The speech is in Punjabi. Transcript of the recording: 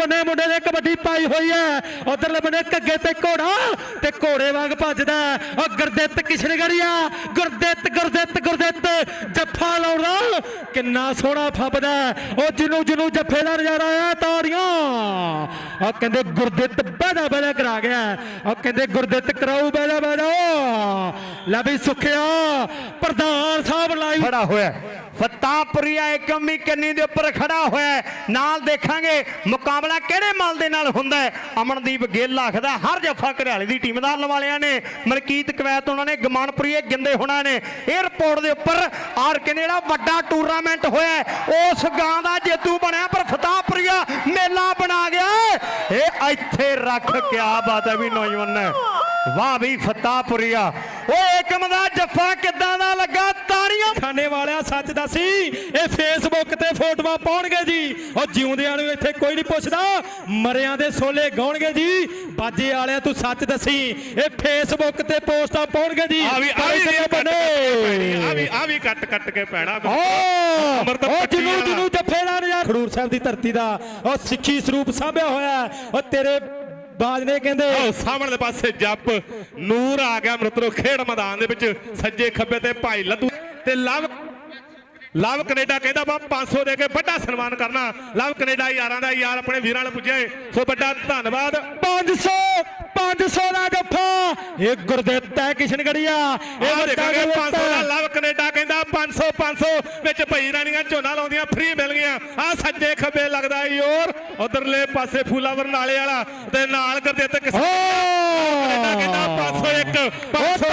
ਬੰਨੇ ਮੁੰਡੇ ਨੇ ਕਬੱਡੀ ਪਾਈ ਹੋਈ ਹੈ। ਉਧਰਲੇ ਬੰਨੇ ਕੱਗੇ ਤੇ ਘੋੜਾ ਤੇ ਘੋੜੇ ਵਾਂਗ ਭੱਜਦਾ ਉਹ ਗੁਰਦਿੱਤ ਕਿਸ਼ਨਗੜੀਆ, ਗੁਰਦਿੱਤ ਗੁਰਦਿੱਤ ਗੁਰਦਿੱਤ। ਜੱਫਾ ਲਾਉਣਾ ਕਿੰਨਾ ਸੋਹਣਾ ਫੱਬਦਾ ਉਹ ਜਿਹਨੂੰ ਜਿਹਨੂੰ ਜੱਫੇ ਦਾ ਨਜ਼ਾਰਾ ਆਇਆ ਤਾੜੀਆਂ। ਉਹ ਕਹਿੰਦੇ ਗੁਰਦਿੱਤ ਬੜਾ ਬੜਾ ਕਰਾ ਗਿਆ ਉਹ ਕਹਿੰਦੇ ਗੁਰਦਿੱਤ ਕਰਾਊ ਬੜਾ ਬੜਾ ਲੈ ਵੀ ਸੁਖਿਆ, ਪ੍ਰਧਾਨ ਸਾਹਿਬ ਲਾਈ। ਖੜਾ ਹੋਇਆ ਫਤਾਪੁਰੀਆ ਏਕਮੀ ਕੰਨੀ ਦੇ ਉੱਪਰ ਖੜਾ ਹੋਇਆ ਨਾਲ ਦੇਖਾਂਗੇ ਮੁਕਾਬਲਾ ਕਿਹੜੇ ਮਲ ਦੇ ਨਾਲ ਹੁੰਦਾ ਅਮਨਦੀਪ ਗਿੱਲ ਆਖਦਾ, ਹਰ ਜੱਫਾ ਘਰਿਆਲੇ ਦੀ ਟੀਮ ਦਾ ਵਾਲਿਆਂ ਨੇ। ਮਲਕੀਤ ਕਵੈਤ ਉਹਨਾਂ ਨੇ, ਗਮਾਨਪੁਰੀਏ ਗਿੰਦੇ ਹੋਣਾ ਨੇ। 에ਅਰਪੋਰਟ ਦੇ ਉੱਪਰ ਆਰ ਕਹਿੰਦੇ ਜਿਹੜਾ ਵੱਡਾ ਟੂਰਨਾਮੈਂਟ ਹੋਇਆ ਉਸ ਗਾਂ ਦਾ ਜੇਤੂ ਬਣਿਆ, ਪਰ ਫਤਾਪੁਰੀਆ ਮੇਲਾ ਬਣਾ ਗਿਆ ਇਹ ਇੱਥੇ ਰੱਖ, ਕਿਆ ਬਾਤ ਹੈ ਵੀ ਨੌਜਵਾਨਾਂ ਵਾਹ ਵੀ ਫਤਾਪੁਰੀਆ ਓਏ ਏਕਮ ਦਾ ਜੱਫਾ ਕਿੱਦਾਂ ਦਾ ਲੱਗਾ? ਤਾੜੀਆਂ। ਖਾਣੇ ਵਾਲਿਆ ਸੱਚ ਦੱਸੀ ਇਹ ਫੇਸਬੁੱਕ ਤੇ ਫੋਟੋਆਂ ਪਾਉਣਗੇ ਜੀ। ਉਹ ਜਿਉਂਦਿਆਂ ਨੂੰ ਇੱਥੇ ਕੋਈ ਨਹੀਂ ਪੁੱਛਦਾ। ਮਰਿਆਂ ਦੇ ਸੋਲੇ ਗਾਉਣਗੇ ਜੀ। ਬਾਜੇ ਵਾਲਿਆ ਤੂੰ ਸੱਚ ਦੱਸੀ ਇਹ ਫੇਸਬੁੱਕ ਤੇ ਪੋਸਟਾਂ ਪਾਉਣਗੇ ਜੀ। ਆ ਵੀ ਆ ਵੀ ਬਣੇ। ਆ। ਵੀ ਆ ਵੀ ਕੱਟ ਕੱਟ ਕੇ ਪੈਣਾ। ਉਹ ਜਿਹਨੂੰ। ਜਿਹਨੂੰ ਜੱਫੇ ਦਾ ਨਜ਼ਾਰਾ ਖਡੂਰ ਸਾਹਿਬ ਦੀ ਧਰਤੀ ਦਾ ਉਹ ਸਿੱਖੀ ਸਰੂਪ ਸਾਂਭਿਆ ਹੋਇਆ। ਉਹ ਤੇਰੇ ਬਾਜ ਨੇ ਕਹਿੰਦੇ ਉਹ ਸਾਹਮਣੇ ਪਾਸੇ ਜੱਪ। ਨੂਰ ਆ ਗਿਆ ਮਿੱਤਰੋ ਖੇਡ ਮੈਦਾਨ ਦੇ ਵਿੱਚ। ਸੱਜੇ ਖੱਬੇ ਤੇ ਭਾਈ ਲੱਦੂ ਤੇ ਲਵ ਲਵ ਕੈਨੇਡਾ ਕਹਿੰਦਾ ਬਾ 500 ਦੇ ਕੇ ਵੱਡਾ ਸਨਮਾਨ ਕਰਨਾ। ਲਵ ਕੈਨੇਡਾ ਯਾਰਾਂ ਦਾ ਯਾਰ ਆਪਣੇ ਵੀਰਾਂ ਨਾਲ ਪੁੱਜੇ। ਸੋ ਵੱਡਾ ਧੰਨਵਾਦ। 500 500 ਦਾ ਜੱਫਾ। ਇਹ ਗੁਰਦਿੱਤ ਹੈ ਕਿਸ਼ਨਗੜੀਆ। ਇਹ ਵੱਡਾ ਦੇਖਾਂਗੇ 500 ਦਾ ਲਵ 500 500 ਵਿੱਚ ਭਈ ਰਾਣੀਆਂ ਝੋਨਾ ਲਾਉਂਦੀਆਂ ਫ੍ਰੀ ਮਿਲ ਗਈਆਂ। ਆ ਸੱਜੇ ਖੱਬੇ ਲੱਗਦਾ ਈ ਹੋਰ। ਉਧਰਲੇ ਪਾਸੇ ਫੂਲਾਵਰ ਨਾਲੇ ਵਾਲਾ ਤੇ ਨਾਲ ਕਰਦੇ ਤੇ ਕਿਸ ਓ! ਕੈਨੇਡਾ ਕਹਿੰਦਾ 501 502